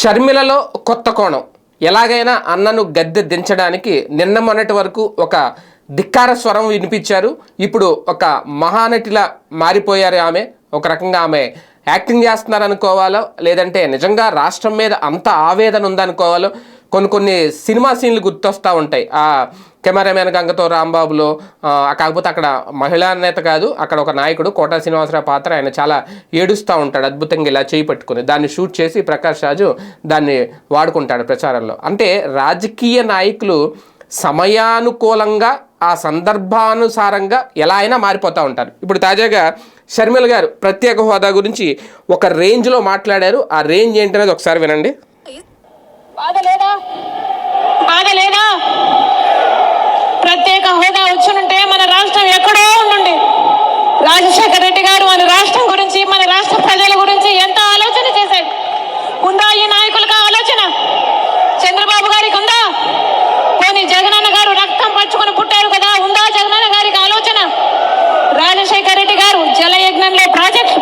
షర్మిలలో కొత్త కోణం. ఎలాగైనా అన్నను గద్దె దించడానికి నిన్న మొన్నటి వరకు ఒక ధిక్కార స్వరం వినిపించారు. ఇప్పుడు ఒక మహానటిలా మారిపోయారు ఆమె. ఒక రకంగా ఆమె యాక్టింగ్ చేస్తున్నారనుకోవాలో లేదంటే నిజంగా రాష్ట్రం మీద అంత ఆవేదన ఉందనుకోవాలో కొన్ని కొన్ని సినిమా సీన్లు గుర్తొస్తూ ఉంటాయి. ఆ కెమెరామెన్ గంగతో రాంబాబులో కాకపోతే అక్కడ మహిళా నేత కాదు అక్కడ ఒక నాయకుడు కోటా శ్రీనివాసరావు పాత్ర ఆయన చాలా ఏడుస్తూ ఉంటాడు అద్భుతంగా ఇలా చేయి పట్టుకుని. దాన్ని షూట్ చేసి ప్రకాష్ రాజు దాన్ని వాడుకుంటాడు ప్రచారంలో. అంటే రాజకీయ నాయకులు సమయానుకూలంగా ఆ సందర్భానుసారంగా ఎలా అయినా మారిపోతూ ఉంటారు. ఇప్పుడు తాజాగా షర్మిల గారు ప్రత్యేక హోదా గురించి ఒక రేంజ్లో మాట్లాడారు. ఆ రేంజ్ ఏంటనేది ఒకసారి వినండి. బాధ లేదా బాధ లేదా ప్రత్యేక హోదా వచ్చునుంటే మన రాష్ట్రం ఎక్కడో ఉండండి. రాజశేఖర రెడ్డి గారు మన రాష్ట్రం గురించి మన రాష్ట్ర ప్రజల గురించి ఎంత ఆలోచన చేశారు? ఉందా ఈ నాయకులకు ఆలోచన? చంద్రబాబు గారికి ఉందా? పోనీ జగనన్న గారు రక్తం పంచుకొని పుట్టారు కదా ఉందా జగనన్న గారికి ఆలోచన? రాజశేఖర రెడ్డి గారు జలయజ్ఞంలో ప్రాజెక్టు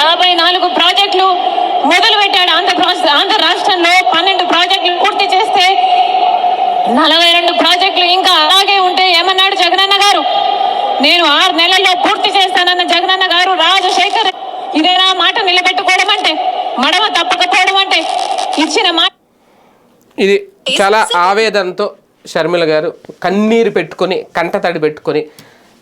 యాభై నాలుగు ప్రాజెక్టులు మొదలు పెట్టాడు ఆంధ్రప్రదేశ్ ఆంధ్ర రాష్ట్రంలో పన్నెండు ప్రాజెక్టులు పూర్తి చేస్తే నలభై రెండు ప్రాజెక్టులు ఇంకా అలాగే ఉంటే ఏమన్నాడు జగనన్న గారు? నేను ఆరు నెలల్లో పూర్తి చేస్తానన్న జగనన్న గారు రాజశేఖర్ ఇదేనా మాట నిలబెట్టుకోవడం అంటే మడమ తప్పకపోవడం అంటే ఇచ్చిన మాట ఇది చాలా ఆవేదనతో షర్మిల గారు కన్నీరు పెట్టుకొని కంటతడి పెట్టుకొని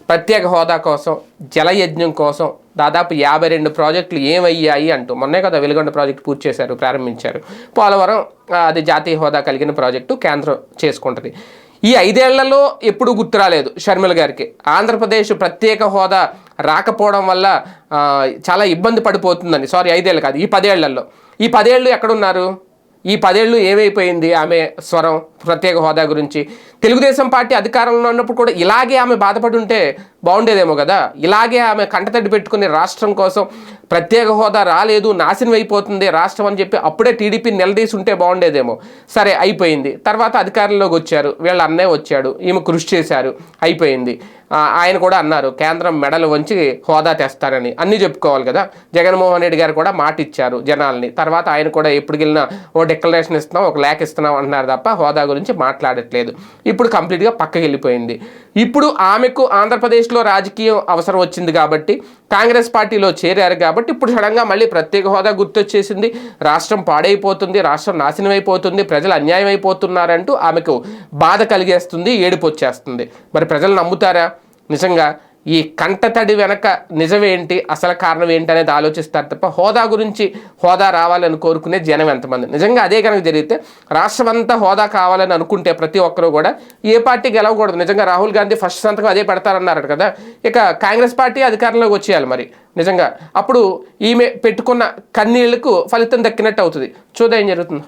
ప్రత్యేక హోదా కోసం జలయజ్ఞం కోసం దాదాపు యాభై రెండు ప్రాజెక్టులు ఏమయ్యాయి అంటూ మొన్నే కదా వెలుగొండ ప్రాజెక్టు పూర్తి చేశారు ప్రారంభించారు. పోలవరం అది జాతీయ హోదా కలిగిన ప్రాజెక్టు కేంద్రం చేసుకుంటుంది. ఈ ఐదేళ్ళలో ఎప్పుడూ గుర్తు రాలేదు షర్మిల గారికి. ఆంధ్రప్రదేశ్ ప్రత్యేక హోదా రాకపోవడం వల్ల చాలా ఇబ్బంది పడిపోతుందని. సారీ ఐదేళ్ళు కాదు ఈ పదేళ్ళలో. ఈ పదేళ్ళు ఎక్కడున్నారు? ఈ పదేళ్ళు ఏమైపోయింది ఆమె స్వరం ప్రత్యేక హోదా గురించి? తెలుగుదేశం పార్టీ అధికారంలో ఉన్నప్పుడు కూడా ఇలాగే ఆమె బాధపడి ఉంటే బాగుండేదేమో కదా. ఇలాగే ఆమె కంటతడి పెట్టుకుని రాష్ట్రం కోసం ప్రత్యేక హోదా రాలేదు నాశనం అయిపోతుంది రాష్ట్రం అని చెప్పి అప్పుడే టీడీపీ నిలదీసి ఉంటే బాగుండేదేమో. సరే అయిపోయింది. తర్వాత అధికారంలోకి వచ్చారు. వీళ్ళ అన్నయ్య వచ్చాడు. ఈమె కృషి చేశారు. అయిపోయింది. ఆయన కూడా అన్నారు కేంద్రం మెడలు వంచి హోదా తెస్తారని అన్నీ చెప్పుకోవాలి కదా. జగన్మోహన్ రెడ్డి గారు కూడా మాట ఇచ్చారు జనాల్ని. తర్వాత ఆయన కూడా ఎప్పుడు వెళ్ళినా ఓ డిక్లరేషన్ ఇస్తున్నాం ఒక లేఖ ఇస్తున్నాం అంటున్నారు తప్ప హోదా గురించి మాట్లాడట్లేదు. ఇప్పుడు కంప్లీట్గా పక్కకి వెళ్ళిపోయింది. ఇప్పుడు ఆమెకు ఆంధ్రప్రదేశ్లో రాజకీయం అవసరం వచ్చింది కాబట్టి కాంగ్రెస్ పార్టీలో చేరారు కాబట్టి ఇప్పుడు సడన్గా మళ్ళీ ప్రత్యేక హోదా గుర్తొచ్చేసింది. రాష్ట్రం పాడైపోతుంది రాష్ట్రం నాశనం అయిపోతుంది ప్రజలు అన్యాయం అయిపోతున్నారంటూ ఆమెకు బాధ కలిగేస్తుంది ఏడుపు వచ్చేస్తుంది. మరి ప్రజలు నమ్ముతారా? నిజంగా ఈ కంటతడి వెనక నిజమేంటి అసలు కారణం ఏంటి అనేది ఆలోచిస్తారు తప్ప హోదా గురించి హోదా రావాలని కోరుకునే జనం ఎంతమంది? నిజంగా అదే కనుక జరిగితే రాష్ట్రం అంతా హోదా కావాలని అనుకుంటే ప్రతి ఒక్కరూ కూడా ఏ పార్టీ గెలవకూడదు. నిజంగా రాహుల్ గాంధీ ఫస్ట్ సంతకం అదే పెడతారన్నారు కదా. ఇక కాంగ్రెస్ పార్టీ అధికారంలోకి వచ్చేయాలి మరి. నిజంగా అప్పుడు ఈమె పెట్టుకున్న కన్నీళ్ళకు ఫలితం దక్కినట్టు అవుతుంది. చూద్దాం ఏం జరుగుతుందో.